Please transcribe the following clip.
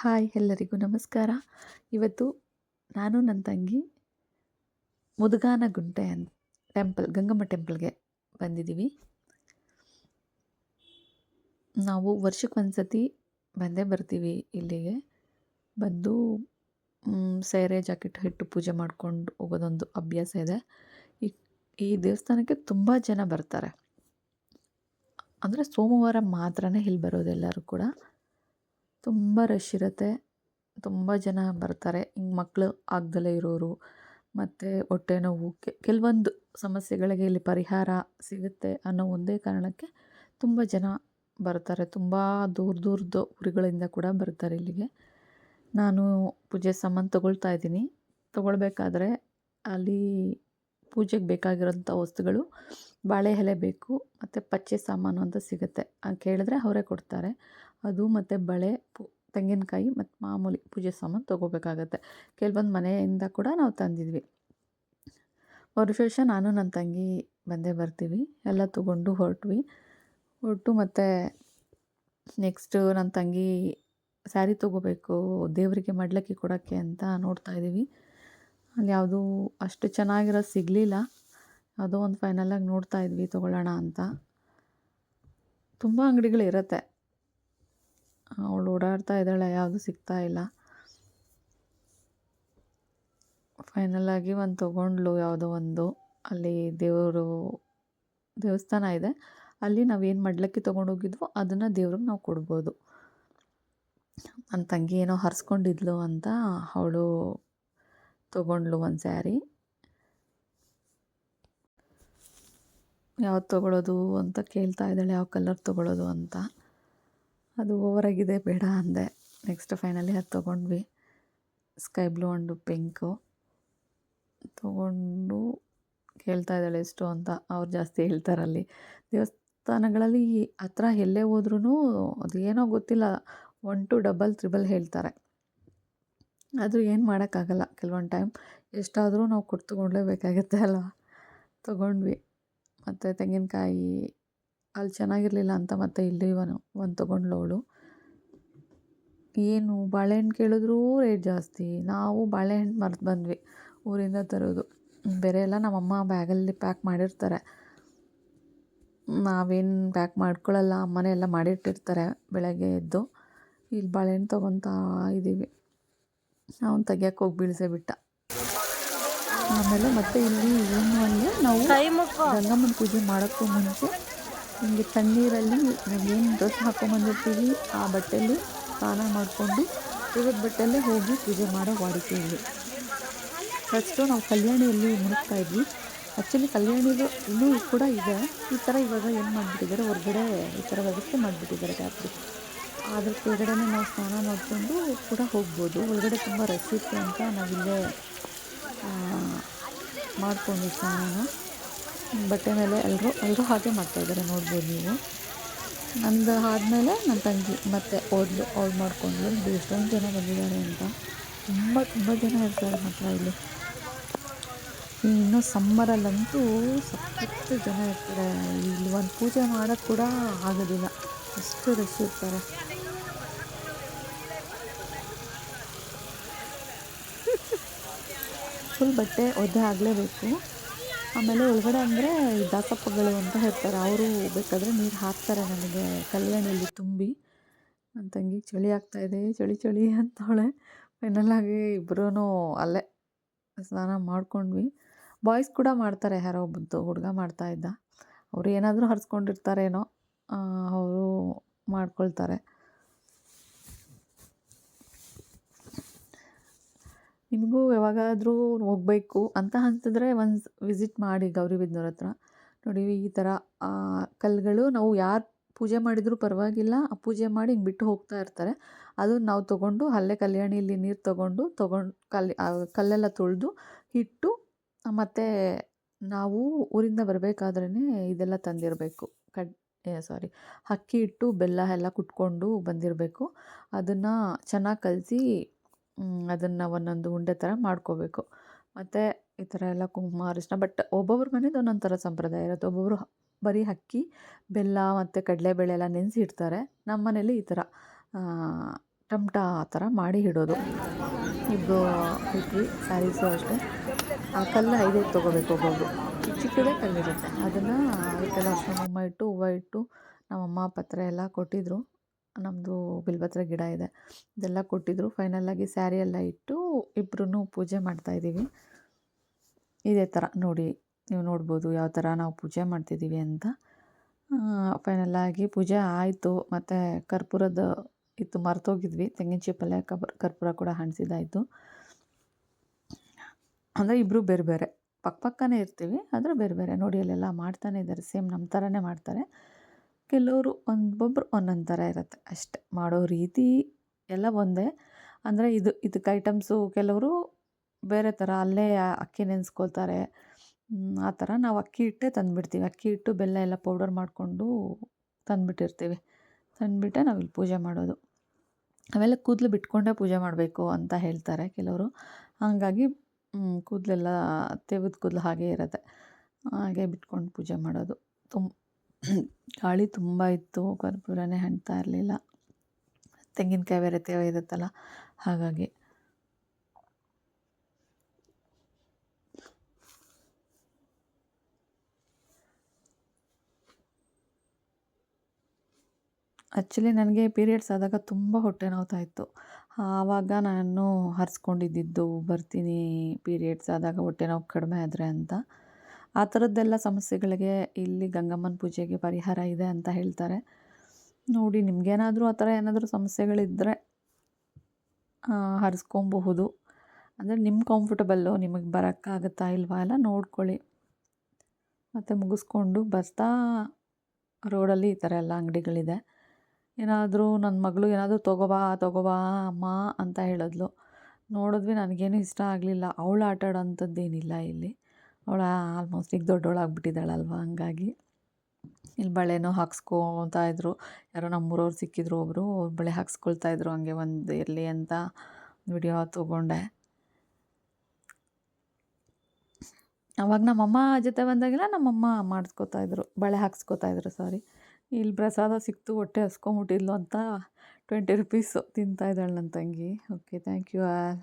Hi ಎಲ್ಲರಿಗೂ ನಮಸ್ಕಾರ. ಇವತ್ತು ನಾನು ನನ್ನ ತಂಗಿ ಮುದುಗಾನಗುಂಟೆ ಅಂತ ಟೆಂಪಲ್, ಗಂಗಮ್ಮ ಟೆಂಪಲ್ಗೆ ಬಂದಿದ್ದೀವಿ ನಾವು ವರ್ಷಕ್ಕೆ ಸತಿ ಬಂದೇ ಬರ್ತೀವಿ ಇಲ್ಲಿಗೆ. ಬಂದು ಸೇರೆ ಜಾಕೆಟ್ ಹಿಟ್ಟು ಪೂಜೆ ಮಾಡ್ಕೊಂಡು ಹೋಗೋದೊಂದು ಅಭ್ಯಾಸ ಇದೆ. ಈ ಈ ದೇವಸ್ಥಾನಕ್ಕೆ ತುಂಬ ಜನ ಬರ್ತಾರೆ. ಅಂದರೆ ಸೋಮವಾರ ಮಾತ್ರನೇ ಇಲ್ಲಿ ಬರೋದೆಲ್ಲರೂ ಕೂಡ. ತುಂಬ ರಶ್ ಇರುತ್ತೆ. ತುಂಬ ಜನ ಬರ್ತಾರೆ. ಹಿಂಗೆ ಮಕ್ಕಳು ಆಗ್ದಲೇ ಇರೋರು. ಮತ್ತು ಹೊಟ್ಟೆ ನೋವು ಕೆಲವೊಂದು ಸಮಸ್ಯೆಗಳಿಗೆ ಇಲ್ಲಿ ಪರಿಹಾರ ಸಿಗುತ್ತೆ ಅನ್ನೋ ಒಂದೇ ಕಾರಣಕ್ಕೆ ತುಂಬ ಜನ ಬರ್ತಾರೆ. ತುಂಬ ದೂರ ದೂರದ ಊರುಗಳಿಂದ ಕೂಡ ಬರ್ತಾರೆ ಇಲ್ಲಿಗೆ. ನಾನು ಪೂಜೆ ಸಾಮಾನು ತೊಗೊಳ್ತಾ ಇದ್ದೀನಿ. ತೊಗೊಳ್ಬೇಕಾದ್ರೆ ಅಲ್ಲಿ ಪೂಜೆಗೆ ಬೇಕಾಗಿರೋಂಥ ವಸ್ತುಗಳು ಬಾಳೆ ಎಲೆ ಬೇಕು, ಮತ್ತು ಪಚ್ಚೆ ಸಾಮಾನು ಅಂತ ಸಿಗುತ್ತೆ. ಕೇಳಿದ್ರೆ ಅವರೇ ಕೊಡ್ತಾರೆ. ಅದು ಮತ್ತು ಬಳೆ ತೆಂಗಿನಕಾಯಿ ಮತ್ತು ಮಾಮೂಲಿ ಪೂಜೆ ಸಾಮಾನು ತೊಗೋಬೇಕಾಗತ್ತೆ. ಕೆಲವೊಂದು ಮನೆಯಿಂದ ಕೂಡ ನಾವು ತಂದಿದ್ವಿ. ವರ್ಷ ನಾನು ನನ್ನ ತಂಗಿ ಬಂದೇ ಬರ್ತೀವಿ. ಎಲ್ಲ ತೊಗೊಂಡು ಹೊರಟ್ವಿ. ಹೊರಟು ಮತ್ತು ನೆಕ್ಸ್ಟು ನನ್ನ ತಂಗಿ ಸ್ಯಾರಿ ತೊಗೋಬೇಕು, ದೇವರಿಗೆ ಮಡ್ಲಕ್ಕಿ ಕೊಡೋಕ್ಕೆ ಅಂತ ನೋಡ್ತಾ ಇದ್ದೀವಿ ಅಲ್ಲಿ ಯಾವುದೂ ಅಷ್ಟು ಚೆನ್ನಾಗಿರೋ ಸಿಗಲಿಲ್ಲ. ಯಾವುದೋ ಒಂದು ಫೈನಲಾಗಿ ನೋಡ್ತಾ ಇದ್ವಿ, ತೊಗೊಳ್ಳೋಣ ಅಂತ. ತುಂಬ ಅಂಗಡಿಗಳಿರುತ್ತೆ ಅವಳು ಓಡಾಡ್ತಾ ಇದ್ದಾಳೆ, ಯಾವುದು ಸಿಗ್ತಾ ಇಲ್ಲ. ಫೈನಲಾಗಿ ಒಂದು ತೊಗೊಂಡ್ಳು ಯಾವುದೋ ಒಂದು. ಅಲ್ಲಿ ದೇವರು, ದೇವಸ್ಥಾನ ಇದೆ. ಅಲ್ಲಿ ನಾವೇನು ಮಡ್ಲಕ್ಕಿ ತೊಗೊಂಡೋಗಿದ್ವೋ, ಅದನ್ನು ದೇವ್ರಿಗೆ ನಾವು ಕೊಡ್ಬೋದು. ನನ್ನ ತಂಗಿ ಏನೋ ಹರಿಸ್ಕೊಂಡಿದ್ಲು ಅಂತ ಅವಳು ತೊಗೊಂಡ್ಳು ಒಂದು ಸ್ಯಾರಿ. ಯಾವ್ದು ತೊಗೊಳ್ಳೋದು ಅಂತ ಕೇಳ್ತಾ ಇದ್ದಾಳೆ, ಯಾವ ಕಲರ್ ತೊಗೊಳ್ಳೋದು ಅಂತ. ಅದು ಓವರಾಗಿದೆ ಬೇಡ ಅಂದೆ. ನೆಕ್ಸ್ಟ್ ಫೈನಲಿ ಅದು ತೊಗೊಂಡ್ವಿ. ಸ್ಕೈ ಬ್ಲೂ ಆ್ಯಂಡ್ ಪಿಂಕು ತೊಗೊಂಡು ಕೇಳ್ತಾ ಇದ್ದಾಳೆ ಎಷ್ಟು ಅಂತ. ಅವ್ರು ಜಾಸ್ತಿ ಹೇಳ್ತಾರಲ್ಲಿ ದೇವಸ್ಥಾನಗಳಲ್ಲಿ ಹತ್ರ ಎಲ್ಲೇ ಹೋದ್ರೂ ಅದು ಏನೋ ಗೊತ್ತಿಲ್ಲ. ಒನ್ ಟು ಡಬಲ್ ತ್ರಿಬಲ್ ಹೇಳ್ತಾರೆ. ಆದರೂ ಏನು ಮಾಡೋಕ್ಕಾಗಲ್ಲ. ಕೆಲವೊಂದು ಟೈಮ್ ಎಷ್ಟಾದರೂ ನಾವು ಕೊಟ್ಟು ತೊಗೊಳ್ಲೇಬೇಕಾಗತ್ತೆ ಅಲ್ವಾ? ತೊಗೊಂಡ್ವಿ. ಮತ್ತು ತೆಂಗಿನಕಾಯಿ ಅಲ್ಲಿ ಚೆನ್ನಾಗಿರಲಿಲ್ಲ ಅಂತ ಮತ್ತೆ ಇಲ್ಲಿ ಒಂದು ಒಂದು ತೊಗೊಂಡ್ಲವಳು ಏನು ಬಾಳೆಹಣ್ಣು ಕೇಳಿದ್ರೂ ರೇಟ್ ಜಾಸ್ತಿ. ನಾವು ಬಾಳೆಹಣ್ಣು ಮರೆತು ಬಂದ್ವಿ ಊರಿಂದ ತರೋದು. ಬೇರೆ ಎಲ್ಲ ನಮ್ಮಮ್ಮ ಬ್ಯಾಗಲ್ಲಿ ಪ್ಯಾಕ್ ಮಾಡಿರ್ತಾರೆ. ನಾವೇನು ಪ್ಯಾಕ್ ಮಾಡ್ಕೊಳ್ಳಲ್ಲ ಅಮ್ಮನೇ ಎಲ್ಲ ಮಾಡಿಟ್ಟಿರ್ತಾರೆ ಬೆಳಗ್ಗೆ ಎದ್ದು. ಇಲ್ಲಿ ಬಾಳೆಹಣ್ಣು ತೊಗೊತಾ ಇದ್ದೀವಿ ಅವನು ತೆಗಿಯೋಕೆ ಹೋಗಿ ಬೀಳಿಸೇ ಬಿಟ್ಟ. ಆಮೇಲೆ ಮತ್ತೆ ಇಲ್ಲಿ ಏನು ಅಂದರೆ ನಾವು ಗಂಗಮ್ಮನ ಪೂಜೆ ಮಾಡೋಕ್ಕೂ ಮುಂಚೆ ನಿಮಗೆ ತಣ್ಣೀರಲ್ಲಿ ನಾವೇನು ಡ್ರೆಸ್ ಹಾಕೊಂಡ್ಬಂದಿರ್ತೀವಿ ಆ ಬಟ್ಟೆಯಲ್ಲಿ ಸ್ನಾನ ಮಾಡಿಕೊಂಡು ಇವತ್ತು ಬಟ್ಟೆಯಲ್ಲೇ ಹೋಗಿ ಪೂಜೆ ಮಾಡೋ ವಾಡಿಕೆ ಇಲ್ಲಿ ಫಸ್ಟು ನಾವು ಕಲ್ಯಾಣಿಯಲ್ಲಿ ಮುಳುಗ್ತಾ ಇದ್ವಿ. ಆ್ಯಕ್ಚುಲಿ ಕಲ್ಯಾಣಿದು ಇನ್ನೂ ಕೂಡ ಇದೆ. ಈ ಥರ ಇವಾಗ ಏನು ಮಾಡಿಬಿಟ್ಟಿದ್ದಾರೆ ಹೊರಗಡೆ ಈ ಥರ ವ್ಯವಸ್ಥೆ ಮಾಡಿಬಿಟ್ಟಿದ್ದಾರೆ ಟ್ಯಾಪ್ಗೆ ಅದ್ರ ಕೆಳಗಡೆ ನಾವು ಸ್ನಾನ ಮಾಡಿಕೊಂಡು ಕೂಡ ಹೋಗ್ಬೋದು. ಒಳಗಡೆ ತುಂಬ ರಶ್ ಇತ್ತು ಅಂತ ನಾವಿಲ್ಲೇ ಮಾಡ್ಕೊಂಡ್ವಿ ಸ್ನಾನನ ಬಟ್ಟೆ ಮೇಲೆ ಎಲ್ಲರೂ ಎಲ್ಲರೂ ಹಾಗೆ ಮಾಡ್ತಾಯಿದ್ದಾರೆ ನೋಡ್ಬೋದು ನೀವು. ನಂದು ಆದಮೇಲೆ ನನ್ನ ತಂಗಿ ಮತ್ತೆ ಓದ್ಲು ಅವ್ಳು ಮಾಡಿಕೊಂಡ್ಲು ಎಷ್ಟೊಂದು ಜನ ಬಂದಿದ್ದಾರೆ ಅಂತ. ತುಂಬ ತುಂಬ ಜನ ಇರ್ತಾರೆ ಮಾತ್ರ ಇಲ್ಲಿ. ಇನ್ನೂ ಸಮ್ಮರಲ್ಲಂತೂ ಸಖತ್ತು ಜನ ಇರ್ತಾರೆ. ಇಲ್ಲಿ ಒಂದು ಪೂಜೆ ಮಾಡೋಕ್ಕೆ ಕೂಡ ಆಗೋದಿಲ್ಲ. ಅಷ್ಟು ರಶ್ ಇರ್ತಾರೆ. ಫುಲ್ ಬಟ್ಟೆ ಒದ್ದೆ ಆಗಲೇಬೇಕು. ಆಮೇಲೆ ಒಳಗಡೆ ಅಂದರೆ ದಾಸಪ್ಪಗಳು ಅಂತ ಹೇಳ್ತಾರೆ. ಅವರು ಬೇಕಾದರೆ ನೀರು ಹಾಕ್ತಾರೆ ನನಗೆ ಕಲ್ಯಾಣಿಯಲ್ಲಿ ತುಂಬಿ. ನನ್ನ ತಂಗಿ ಚಳಿ ಆಗ್ತಾಯಿದೆ ಚಳಿ ಚಳಿ ಅಂತವಳೆ ಫೈನಲಾಗಿ ಇಬ್ಬರೂ ಅಲ್ಲೇ ಸ್ನಾನ ಮಾಡ್ಕೊಂಡ್ವಿ. ಬಾಯ್ಸ್ ಕೂಡ ಮಾಡ್ತಾರೆ ಯಾರೋ ಒಬ್ಬದ್ದು ಹುಡುಗ ಮಾಡ್ತಾಯಿದ್ದ ಅವರು ಏನಾದರೂ ಹರಿಸ್ಕೊಂಡಿರ್ತಾರೇನೋ ಅವರು ಮಾಡ್ಕೊಳ್ತಾರೆ. ನಿಮಗೂ ಯಾವಾಗಾದರೂ ಹೋಗಬೇಕು ಅಂತ ಅಂತಂದರೆ ಒಂದು ವಿಸಿಟ್ ಮಾಡಿ ಗೌರಿಬಿದ್ನೂರ ಹತ್ರ. ನೋಡಿ ಈ ಥರ ಕಲ್ಲುಗಳು ನಾವು ಯಾರು ಪೂಜೆ ಮಾಡಿದರೂ ಪರವಾಗಿಲ್ಲ, ಆ ಪೂಜೆ ಮಾಡಿ ಹಿಂಗೆ ಬಿಟ್ಟು ಹೋಗ್ತಾ ಇರ್ತಾರೆ. ಅದನ್ನು ನಾವು ತೊಗೊಂಡು ಅಲ್ಲೇ ಕಲ್ಯಾಣಿಯಲ್ಲಿ ನೀರು ತೊಗೊಂಡು ತೊಗೊಂಡು ಕಲ್ಲು ಕಲ್ಲೆಲ್ಲ ತೊಳೆದು ಇಟ್ಟು, ಮತ್ತು ನಾವು ಊರಿಂದ ಬರಬೇಕಾದ್ರೇ ಇದೆಲ್ಲ ತಂದಿರಬೇಕು. ಕಡ್ ಸಾರಿ ಅಕ್ಕಿ ಇಟ್ಟು ಬೆಲ್ಲ ಎಲ್ಲ ಕುಟ್ಕೊಂಡು ಬಂದಿರಬೇಕು. ಅದನ್ನು ಚೆನ್ನಾಗಿ ಕಲಸಿ ಅದನ್ನು ಒಂದೊಂದು ಉಂಡೆ ಥರ ಮಾಡ್ಕೋಬೇಕು. ಮತ್ತು ಈ ಥರ ಎಲ್ಲ ಕುಂಕುಮ, ಅರಿಶಿನ ಬಟ್ ಒಬ್ಬೊಬ್ರ ಮನೇದು ಒಂದೊಂದು ಥರ ಸಂಪ್ರದಾಯ ಇರುತ್ತೆ. ಒಬ್ಬೊಬ್ಬರು ಬರೀ ಅಕ್ಕಿ, ಬೆಲ್ಲ ಮತ್ತು ಕಡಲೆಬೇಳೆ ಎಲ್ಲ ನೆನೆಸಿ ಇಡ್ತಾರೆ. ನಮ್ಮ ಮನೇಲಿ ಈ ಥರ ಟಮಟ ಆ ಥರ ಮಾಡಿ ಇಡೋದು. ಇಬ್ಬರು ಇಡ್ಲಿ ಸ್ಯಾರೀಸು ಅಷ್ಟೇ. ಆ ಕಲ್ಲು ಐದೈದು ತೊಗೋಬೇಕು ಒಬ್ಬೊಬ್ರು. ಚಿಕ್ಕ ಚಿಕ್ಕದೇ ಕಲ್ಲಿರುತ್ತೆ. ಅದನ್ನು ಅದಕ್ಕೆಲ್ಲ ಅಷ್ಟು ಕುಂಕುಮ ಇಟ್ಟು, ಹೂವು ಇಟ್ಟು, ನಮ್ಮಮ್ಮ ಪತ್ರೆ ಎಲ್ಲ ಕೊಟ್ಟಿದ್ದರು ನಮ್ಮದು ಬಿಲ್ಬತ್ರ ಗಿಡ ಇದೆ. ಇದೆಲ್ಲ ಕೊಟ್ಟಿದ್ದರು ಫೈನಲ್ಲಾಗಿ ಸ್ಯಾರಿ ಎಲ್ಲ ಇಟ್ಟು ಇಬ್ಬರೂ ಪೂಜೆ ಮಾಡ್ತಾಯಿದ್ದೀವಿ ಇದೇ ಥರ ನೋಡಿ, ನೀವು ನೋಡ್ಬೋದು ಯಾವ ಥರ ನಾವು ಪೂಜೆ ಮಾಡ್ತಿದ್ದೀವಿ ಅಂತ. ಫೈನಲ್ಲಾಗಿ ಪೂಜೆ ಆಯಿತು. ಮತ್ತು ಕರ್ಪೂರದ ಇತ್ತು ಮರ್ತೋಗಿದ್ವಿ. ತೆಂಗಿನ ಚಿಪ್ಪಲ್ಲೇ ಕಬ್ ಕರ್ಪೂರ ಕೂಡ ಹಣಿಸಿದ್ದಾಯಿತು. ಅಂದರೆ ಇಬ್ಬರು ಬೇರೆ ಬೇರೆ ಪಕ್ಕ ಪಕ್ಕನೇ ಇರ್ತೀವಿ, ಆದರೆ ಬೇರೆ ಬೇರೆ ನೋಡಿ, ಅಲ್ಲೆಲ್ಲ ಮಾಡ್ತಾನೆ ಇದ್ದಾರೆ. ಸೇಮ್ ನಮ್ಮ ಥರನೇ ಮಾಡ್ತಾರೆ. ಕೆಲವರು ಒಂದೊಬ್ಬರು ಒಂದೊಂದು ಥರ ಇರುತ್ತೆ. ಅಷ್ಟೆ ಮಾಡೋ ರೀತಿ ಎಲ್ಲ ಒಂದೇ. ಅಂದರೆ ಇದು, ಇದಕ್ಕೆ ಐಟಮ್ಸು ಕೆಲವರು ಬೇರೆ ಥರ ಅಲ್ಲೇ ಅಕ್ಕಿ ನೆನೆಸ್ಕೊಳ್ತಾರೆ. ಆ ಥರ ನಾವು ಅಕ್ಕಿ ಹಿಟ್ಟೇ ತಂದುಬಿಡ್ತೀವಿ. ಅಕ್ಕಿ ಹಿಟ್ಟು, ಬೆಲ್ಲ ಎಲ್ಲ ಪೌಡರ್ ಮಾಡಿಕೊಂಡು ತಂದುಬಿಟ್ಟಿರ್ತೀವಿ. ತಂದುಬಿಟ್ಟೆ ನಾವಿಲ್ಲಿ ಪೂಜೆ ಮಾಡೋದು. ಆಮೇಲೆ ಕೂದಲು ಬಿಟ್ಕೊಂಡೇ ಪೂಜೆ ಮಾಡಬೇಕು ಅಂತ ಹೇಳ್ತಾರೆ ಕೆಲವರು. ಹಾಗಾಗಿ ಕೂದಲೆಲ್ಲ ತೆವದ ಕೂದಲು ಹಾಗೇ ಇರುತ್ತೆ. ಹಾಗೆ ಬಿಟ್ಕೊಂಡು ಪೂಜೆ ಮಾಡೋದು. ತುಂಬ ಗಾಳಿ ತುಂಬ ಇತ್ತು, ಕರ್ಪೂರನೇ ಹಣ್ತಾ ಇರಲಿಲ್ಲ. ತೆಂಗಿನಕಾಯಿ ಬೇರೆ ತೇವ ಇರುತ್ತಲ್ಲ, ಹಾಗಾಗಿ. ಆ್ಯಕ್ಚುಲಿ ನನಗೆ ಪೀರಿಯಡ್ಸ್ ಆದಾಗ ತುಂಬ ಹೊಟ್ಟೆ ನೋವ್ತಾ ಇತ್ತು. ಆವಾಗ ನಾನು ಹರ್ಸ್ಕೊಂಡಿದ್ದಿದ್ದು, ಬರ್ತೀನಿ ಪೀರಿಯಡ್ಸ್ ಆದಾಗ ಹೊಟ್ಟೆ ನೋವು ಕಡಿಮೆ ಆದರೆ ಅಂತ. ಆ ಥರದ್ದೆಲ್ಲ ಸಮಸ್ಯೆಗಳಿಗೆ ಇಲ್ಲಿ ಗಂಗಮ್ಮನ ಪೂಜೆಗೆ ಪರಿಹಾರ ಇದೆ ಅಂತ ಹೇಳ್ತಾರೆ. ನೋಡಿ, ನಿಮಗೇನಾದರೂ ಆ ಥರ ಏನಾದರೂ ಸಮಸ್ಯೆಗಳಿದ್ದರೆ ಹರಿಸ್ಕೊಬಹುದು. ಅಂದರೆ ನಿಮ್ಮ ಕಂಫರ್ಟಬಲ್ಲು ನಿಮಗೆ ಬರೋಕ್ಕಾಗತ್ತಾ ಇಲ್ವಾ ಎಲ್ಲ ನೋಡ್ಕೊಳ್ಳಿ. ಮತ್ತು ಮುಗಿಸ್ಕೊಂಡು ಬರ್ತಾ ರೋಡಲ್ಲಿ ಈ ಥರ ಎಲ್ಲ ಅಂಗಡಿಗಳಿದೆ. ಏನಾದರೂ ನನ್ನ ಮಗಳು ಏನಾದರೂ ತೊಗೋಬಾ ತೊಗೋಬಾ, ಅಮ್ಮ ಅಂತ ಹೇಳಿದ್ಲು. ನೋಡಿದ್ವಿ, ನನಗೇನು ಇಷ್ಟ ಆಗಲಿಲ್ಲ. ಅವಳು ಆಟ ಆಡೋಂಥದ್ದೇನಿಲ್ಲ ಇಲ್ಲಿ. ಅವಳು ಆಲ್ಮೋಸ್ಟ್ ಈಗ ದೊಡ್ಡವಳಾಗ್ಬಿಟ್ಟಿದ್ದಾಳಲ್ವ ಹಂಗಾಗಿ. ಇಲ್ಲಿ ಬಳೆನೂ ಹಾಕ್ಸ್ಕೊತಾ ಇದ್ರು. ಯಾರೋ ನಮ್ಮೂರವ್ರು ಸಿಕ್ಕಿದ್ರು ಒಬ್ಬರು ಅವ್ರು ಬಳೆ ಹಾಕ್ಸ್ಕೊಳ್ತಾ ಇದ್ರು ಹಂಗೆ ಒಂದು ಇರಲಿ ಅಂತ ವಿಡಿಯೋ ತೊಗೊಂಡೆ. ಅವಾಗ ನಮ್ಮಮ್ಮ ಜೊತೆ ಬಂದಾಗೆಲ್ಲ ನಮ್ಮಮ್ಮ ಮಾಡಿಸ್ಕೊತಾ ಇದ್ರು, ಬಳೆ ಹಾಕ್ಸ್ಕೊತಾ ಇದ್ರು ಸಾರಿ ಇಲ್ಲಿ ಪ್ರಸಾದ ಸಿಕ್ತು, ಹೊಟ್ಟೆ ಹಸ್ಕೊಂಬಿಟ್ಟಿದ್ಲು ಅಂತ ಟ್ವೆಂಟಿ ರುಪೀಸು ತಿಂತಾಯಿದ್ದಾಳೆ ನನ್ನ ತಂಗಿ. Okay thank you all